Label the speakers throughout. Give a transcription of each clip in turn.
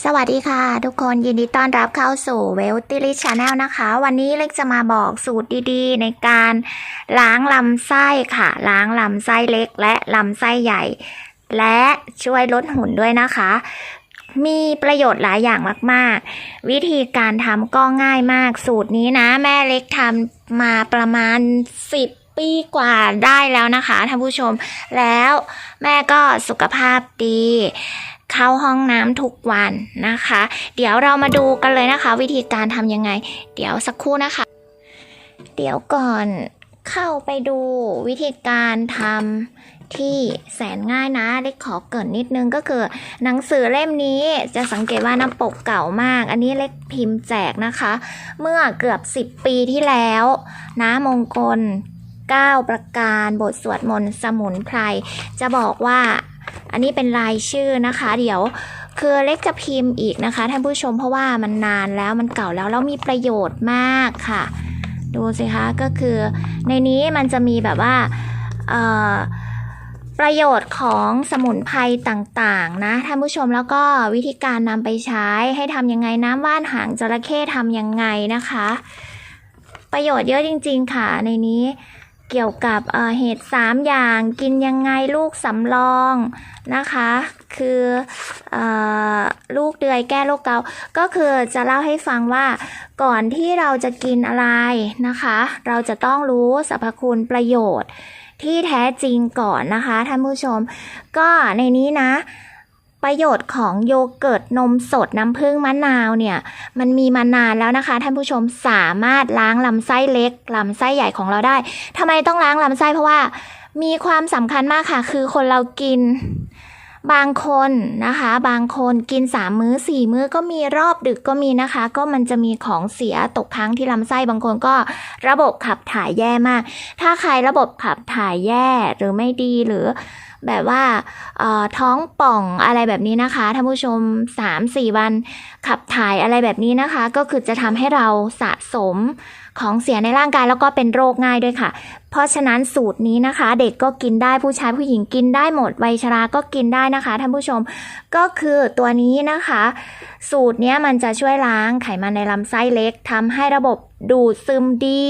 Speaker 1: สวัสดีค่ะ ทุกคนยินดีต้อนรับเข้าสู่เวลติลิชาแนลนะคะ วันนี้เล็กจะมาบอกสูตรดีๆ ในการล้างลำไส้ค่ะ ล้างลำไส้เล็กและลำไส้ใหญ่ และช่วยลดหุ่นด้วยนะคะ มีประโยชน์หลายอย่างมากๆ วิธีการทำก็ง่ายมากสูตรนี้นะ แม่เล็กทำมาประมาณ 10ปีกว่าได้แล้วนะคะท่านผู้ชม แล้วแม่ก็สุขภาพดี เข้าห้องน้ำทุกวันนะคะ เดี๋ยวเรามาดูกันเลยนะคะ วิธีการทำยังไง เดี๋ยวสักครู่นะคะ เดี๋ยวก่อนเข้าไปดูวิธีการทำที่แสนง่ายนะเล็กขอเกินนิดนึงก็คือ หนังสือเล่มนี้จะสังเกตว่าน้าปกเก่ามาก อันนี้เล็กพิมพ์แจกนะคะ เมื่อเกือบ 10 ปีที่แล้วนะมงคล9 ประการบทสวดมนต์สมุนไพรจะบอกว่า อันนี้เป็นรายชื่อนะคะ เดี๋ยวคือเล็กจะพิมพ์อีกนะคะท่านผู้ชมเพราะว่ามันนานแล้วมันเก่าแล้วแล้วมีประโยชน์มากค่ะ ดูสิคะก็คือในนี้มันจะมีแบบว่าประโยชน์ของสมุนไพรต่างๆนะท่านผู้ชมแล้วก็วิธีการนำไปใช้ให้ทำยังไงน้ำว่านหางจระเข้ทำยังไงนะคะ ประโยชน์เยอะจริง ๆ ค่ะในนี้ เกี่ยวกับเหตุสามอย่างกินยังไงลูกสำรองนะคะ คืออลูกเดือยแก้โรคเกาก็คือจะเล่าให้ฟังว่าก่อนที่เราจะกินอะไรนะคะ เราจะต้องรู้สรรพคุณประโยชน์ที่แท้จริงก่อนนะคะท่านผู้ชม ก็ในนี้นะ ประโยชน์ของโยเกิร์ตนมสดน้ำผึ้งมะนาวเนี่ย มันมีมานานแล้วนะคะ ท่านผู้ชมสามารถล้างลำไส้เล็กลำไส้ใหญ่ของเราได้ทำไมต้องล้างลำไส้เพราะว่ามีความสำคัญมากค่ะ คือคนเรากินบางคนนะคะ บางคนกินสามมื้อสี่มื้อก็มีรอบดึกก็มีนะคะ ก็มันจะมีของเสียตกค้างที่ลำไส้บางคนก็ระบบขับถ่ายแย่มาก ถ้าใครระบบขับถ่ายแย่หรือไม่ดีหรือ แบบว่าท้องป่องอะไรแบบนี้นะคะท่านผู้ชม 3-4 วันขับถ่ายอะไรแบบนี้นะคะ ก็คือจะทำให้เราสะสมของเสียในร่างกายแล้วก็เป็นโรคง่ายด้วยค่ะ เพราะฉะนั้นสูตรนี้นะคะ เด็กก็กินได้ผู้ชายผู้หญิงกินได้หมดวัยชราก็กินได้นะคะท่านผู้ชม ก็คือตัวนี้นะคะ สูตรนี้มันจะช่วยล้างไขมันในลำไส้เล็กทำให้ระบบดูดซึมดี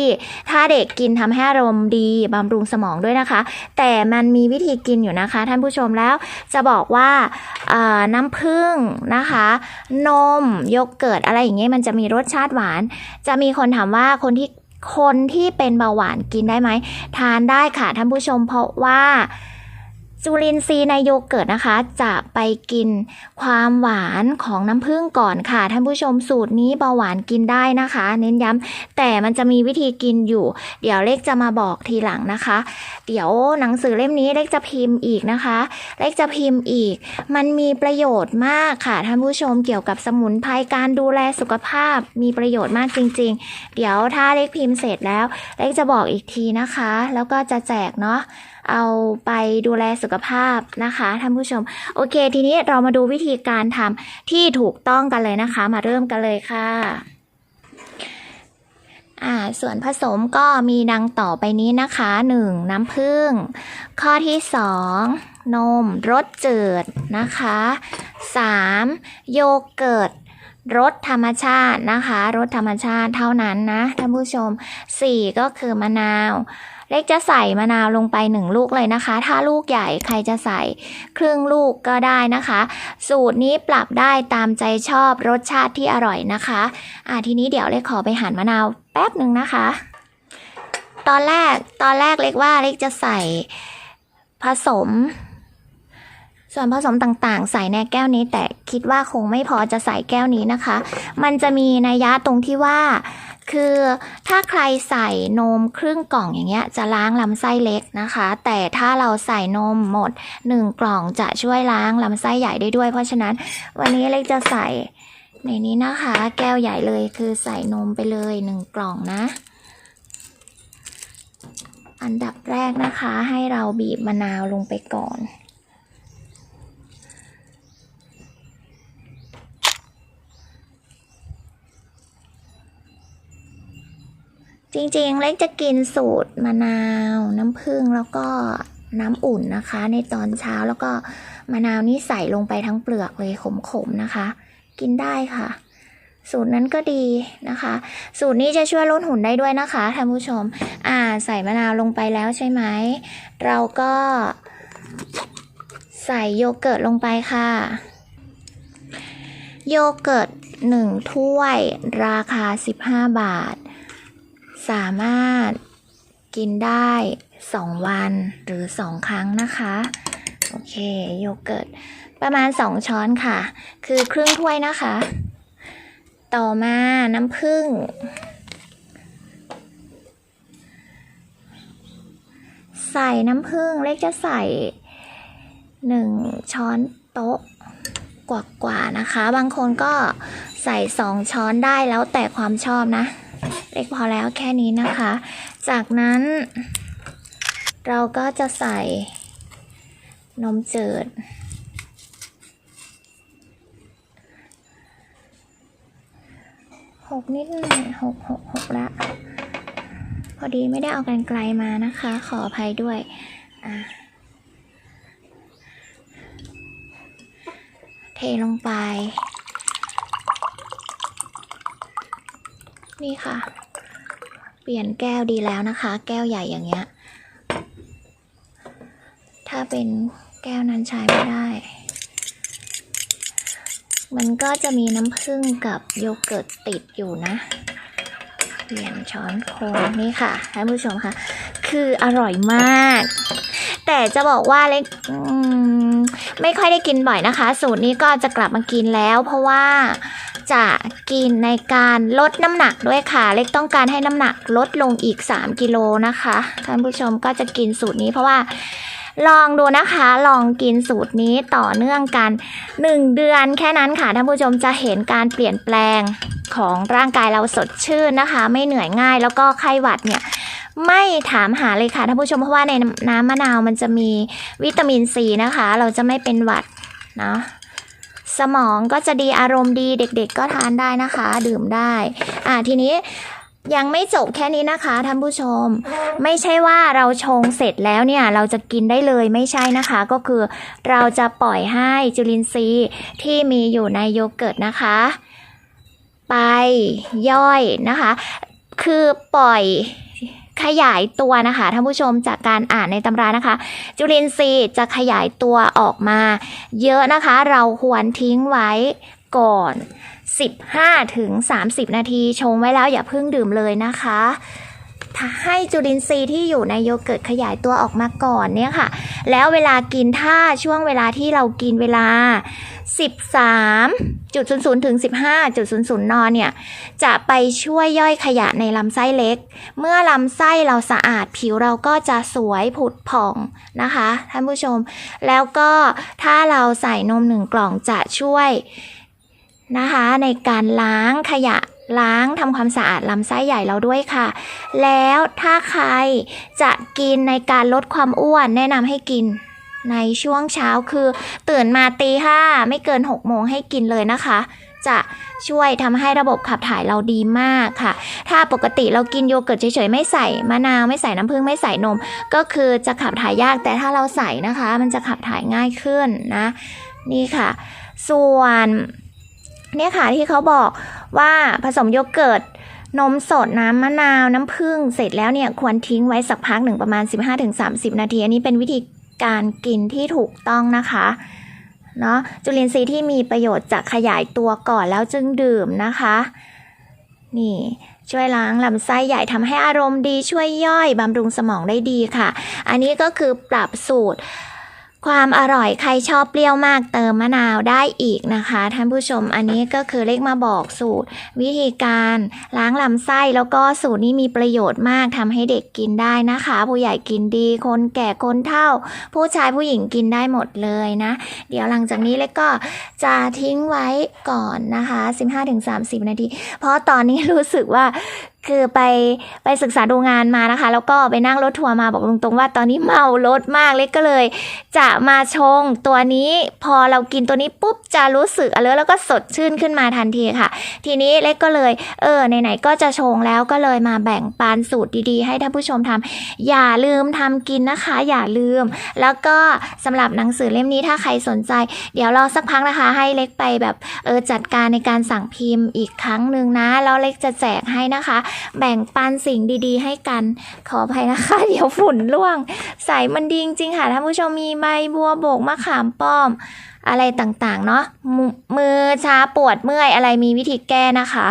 Speaker 1: ถ้าเด็กกินทำให้อารมณ์ดีบำรุงสมองด้วยนะคะ แต่มันมีวิธีกินอยู่นะคะ ท่านผู้ชมแล้ว จะบอกว่าน้ำผึ้งนะคะ นมโยเกิร์ตอะไรอย่างเงี้ยมันจะมีรสชาติหวาน จะมีคนถามว่าคนที่ คนที่เป็นเบาหวานกินได้ไหม ทานได้ค่ะท่านผู้ชมเพราะว่า จุลินทรีย์ในโยเกิร์ตนะคะ จะไปกินความหวานของน้ำผึ้งก่อนค่ะ ท่านผู้ชมสูตรนี้เบาหวานกินได้นะคะ เน้นย้ำแต่มันจะมีวิธีกินอยู่ เดี๋ยวเล็กจะมาบอกทีหลังนะคะ เดี๋ยวหนังสือเล่มนี้เล็กจะพิมพ์อีกนะคะ เล็กจะพิมพ์อีก มันมีประโยชน์มากค่ะท่านผู้ชมเกี่ยวกับสมุนไพรการดูแลสุขภาพมีประโยชน์มากจริง ๆ เดี๋ยวถ้าเล็กพิมพ์เสร็จแล้ว เล็กจะบอกอีกทีนะคะ แล้วก็จะแจกเนาะ เอาไปดูแลสุขภาพนะคะท่านผู้ชม โอเค ทีนี้เรามาดูวิธีการทำที่ถูกต้องกันเลยนะคะ มาเริ่มกันเลยค่ะอ่าส่วนผสมก็มีดังต่อไปนี้นะคะ 1. น้ำผึ้งข้อที่ 2 นมรสจืดนะคะ 3. โยเกิร์ต รสธรรมชาตินะคะรสธรรมชาติเท่านั้นนะท่านผู้ชม 4 ก็คือมะนาว เล็กจะใส่มะนาวลงไปหนึ่งลูกเลยนะคะ ถ้าลูกใหญ่ใครจะใส่ครึ่งลูกก็ได้นะคะ สูตรนี้ปรับได้ตามใจชอบรสชาติที่อร่อยนะคะอ่าทีนี้เดี๋ยวเล็กขอไปหั่นมะนาวแป๊บหนึ่งนะคะ ตอนแรกตอนแรกเล็กว่าเล็กจะใส่ผสม ส่วนผสมต่างๆ ใส่ในแก้วนี้แต่คิดว่าคงไม่พอจะใส่แก้วนี้นะคะ มันจะมีนัยยะตรงที่ว่า คือถ้าใครใส่นมครึ่งกล่องอย่างเงี้ย จะล้างลำไส้เล็กนะคะ แต่ถ้าเราใส่นมหมด 1 กล่องจะช่วยล้างลำไส้ใหญ่ได้ด้วย เพราะฉะนั้นวันนี้เล็กจะใส่ในนี้นะคะ แก้วใหญ่เลยคือใส่นมไปเลย1กล่องนะ อันดับแรกนะคะให้เราบีบมะนาวลงไปก่อน จริงๆ เล็กจะกินสูตรมะนาว น้ำผึ้งแล้วก็น้ำอุ่นนะคะ ในตอนเช้าแล้วก็มะนาวนี่ใส่ลงไปทั้งเปลือกเลยขมๆนะคะ กินได้ค่ะ สูตรนั้นก็ดีนะคะ สูตรนี้จะช่วยลดหุ่นได้ด้วยนะคะท่านผู้ชม อ่าใส่มะนาวลงไปแล้วใช่ไหมเราก็ใส่โยเกิร์ตลงไปค่ะ โยเกิร์ตหนึ่งถ้วยราคา 15 บาท สามารถกินได้ 2 วันหรือ 2 ครั้งนะคะ โอเค โยเกิร์ต ประมาณ 2 ช้อนค่ะ คือครึ่งถ้วยนะคะ ต่อมาน้ำผึ้งใส่น้ำผึ้งเล็กจะใส่1ช้อนโต๊ะกว่าๆนะคะ บางคนก็ใส่2ช้อนได้แล้วแต่ความชอบนะ เล็กพอแล้วแค่นี้นะคะ จากนั้น เราก็จะใส่นมจืด หกนิดหน่อยหกหกหกละ พอดีไม่ได้เอากันไกลมานะคะ ขออภัยด้วย อะเทลงไป นี่ค่ะ เปลี่ยนแก้วดีแล้วนะคะ แก้วใหญ่อย่างเงี้ย ถ้าเป็นแก้วนั้นใช้ไม่ได้ มันก็จะมีน้ำผึ้งกับโยเกิร์ตติดอยู่นะ เปลี่ยนช้อนโคนนี่ค่ะท่านผู้ชมค่ะ คืออร่อยมาก แต่จะบอกว่าเล็กไม่ค่อยได้กินบ่อยนะคะ สูตรนี้ก็จะกลับมากินแล้ว เพราะว่า จะกินในการลดน้ำหนักด้วยค่ะ เล็กต้องการให้น้ำหนักลดลงอีก 3 กิโลนะคะ ท่านผู้ชมก็จะกินสูตรนี้เพราะว่าลองดูนะคะ ลองกินสูตรนี้ต่อเนื่องกัน 1 เดือนแค่นั้นค่ะท่านผู้ชมจะเห็นการเปลี่ยนแปลงของร่างกายเราสดชื่นนะคะ ไม่เหนื่อยง่ายแล้วก็ไข้หวัดเนี่ยไม่ถามหาเลยค่ะท่านผู้ชมเพราะว่าในน้ำมะนาวมันจะมีวิตามินซีนะคะ เราจะไม่เป็นหวัดเนาะ สมองก็จะดีอารมณ์ดีเด็กๆ ก็ทานได้นะคะ ดื่มได้ อ่าทีนี้ยังไม่จบแค่นี้นะคะท่านผู้ชม ไม่ใช่ว่าเราชงเสร็จแล้วเนี่ย เราจะกินได้เลยไม่ใช่นะคะ ก็คือเราจะปล่อยให้จุลินทรีย์ที่มีอยู่ในโยเกิร์ตนะคะ ไปย่อยนะคะ คือปล่อย ขยายตัวนะคะท่านผู้ชมจากการอ่านในตำรานะคะ จุลินทรีย์จะขยายตัวออกมา เยอะนะคะ เราควรทิ้งไว้ก่อน 15ถึง30 นาทีชงไว้แล้วอย่าเพิ่งดื่มเลยนะคะ ให้จุลินทรีย์ที่อยู่ในโยเกิร์ตขยายตัวออกมาก่อนเนี่ยค่ะ แล้วเวลากินถ้าช่วงเวลาที่เรากินเวลา 13.00ถึง15.00นเนี่ย จะไปช่วยย่อยขยะในลำไส้เล็ก เมื่อลำไส้เราสะอาดผิวเราก็จะสวยผุดผ่องนะคะท่านผู้ชม แล้วก็ถ้าเราใส่นมหนึ่งกล่องจะช่วยนะคะในการล้างขยะ ล้างทำความสะอาดลำไส้ใหญ่เราด้วยค่ะ แล้วถ้าใครจะกินในการลดความอ้วนแนะนำให้กินในช่วงเช้าคือตื่นมาตีห้าไม่เกิน6โมงให้กินเลยนะคะ จะช่วยทำให้ระบบขับถ่ายเราดีมากค่ะ ถ้าปกติเรากินโยเกิร์ตเฉยๆไม่ใส่มะนาวไม่ใส่น้ำผึ้งไม่ใส่นม ก็คือจะขับถ่ายยากแต่ถ้าเราใส่นะคะ มันจะขับถ่ายง่ายขึ้นนะ นี่ค่ะ ส่วน เนี่ยค่ะที่เขาบอกว่าผสมโยเกิร์ตนมสดน้ำมะนาวน้ำผึ้งเสร็จแล้วเนี่ยควรทิ้งไว้สักพักหนึ่งประมาณ 15-30 นาที อันนี้เป็นวิธีการกินที่ถูกต้องนะคะเนาะจุลินทรีย์ที่มีประโยชน์จะขยายตัวก่อนแล้วจึงดื่มนะคะ นี่ช่วยล้างลำไส้ใหญ่ทำให้อารมณ์ดีช่วยย่อยบำรุงสมองได้ดีค่ะ อันนี้ก็คือปรับสูตร ความอร่อยใครชอบเปรี้ยวมากเติมมะนาวได้อีกนะคะ ท่านผู้ชมอันนี้ก็คือเลขมาบอกสูตร วิธีการล้างลำไส้แล้วก็สูตรนี้มีประโยชน์มากทำให้เด็กกินได้นะคะ ผู้ใหญ่กินดี คนแก่คนเฒ่า ผู้ชายผู้หญิงกินได้หมดเลยนะ เดี๋ยวหลังจากนี้เล็กก็จะทิ้งไว้ก่อนนะคะ 15-30 นาที เพราะตอนนี้รู้สึกว่า คือไปไปศึกษาดูงานมานะคะ แล้วก็ไปนั่งรถทัวร์มาบอกตรงๆว่าตอนนี้เมารถมากเล็กก็เลย จะมาชงตัวนี้พอเรากินตัวนี้ปุ๊บจะรู้สึกอเลิร์แล้วก็สดชื่นขึ้นมาทันทีค่ะ ทีนี้เล็กก็เลย เออไหนๆก็จะชงแล้วก็เลยมาแบ่งปันสูตรดีๆ ให้ท่านผู้ชมทำอย่าลืมทำกินนะคะ อย่าลืม แล้วก็สำหรับหนังสือเล่มนี้ถ้าใครสนใจ เดี๋ยวรอสักพักนะคะ ให้เล็กไปแบบเออจัดการในการสั่งพิมพ์อีกครั้งหนึ่งนะแล้วเล็กจะแจกให้นะคะแบ่งปันสิ่งดีๆ ให้กัน ขออภัยนะคะ เดี๋ยวฝุ่นร่วง ใส่มันดีจริงๆค่ะท่านผู้ชมมีใบบัวโบกมะขามป้อม อะไรต่างๆ เนาะมมือชาปวดเมื่อยอะไรมีวิธีแก้นะคะ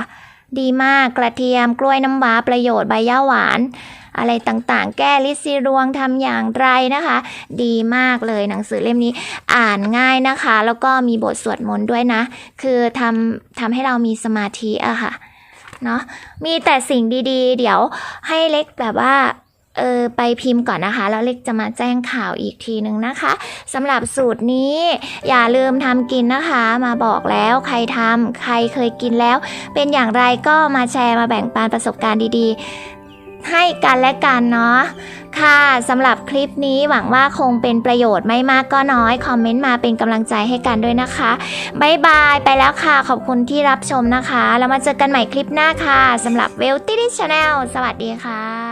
Speaker 1: ดีมากกระเทียมกล้วยน้ำว้าประโยชน์ใบย่าหวานอะไรต่างๆ แก้ลิซีรวงทำอย่างไรนะคะ ดีมากเลยหนังสือเล่มนี้อ่านง่ายนะคะ แล้วก็มีบทสวดมนต์ด้วยนะ คือทำทำให้เรามีสมาธิอะค่ะ เนาะมีแต่สิ่งดีๆ เดี๋ยวให้เล็กแบบว่าเออไปพิมพ์ก่อนนะคะ แล้วเล็กจะมาแจ้งข่าวอีกทีหนึ่งนะคะสำหรับสูตรนี้อย่าลืมทำกินนะคะ มาบอกแล้วใครทำใครเคยกินแล้ว เป็นอย่างไรก็มาแชร์มาแบ่งปันประสบการณ์ดีๆ ให้กันและกันเนาะค่ะสำหรับคลิปนี้หวังว่าคงเป็นประโยชน์ไม่มากก็น้อย คอมเมนต์มาเป็นกำลังใจให้กันด้วยนะคะบายบายไปแล้วค่ะ ขอบคุณที่รับชมนะคะ แล้วมาเจอกันใหม่คลิปหน้าค่ะสำหรับเวลตี้ดิชแนลสวัสดีค่ะ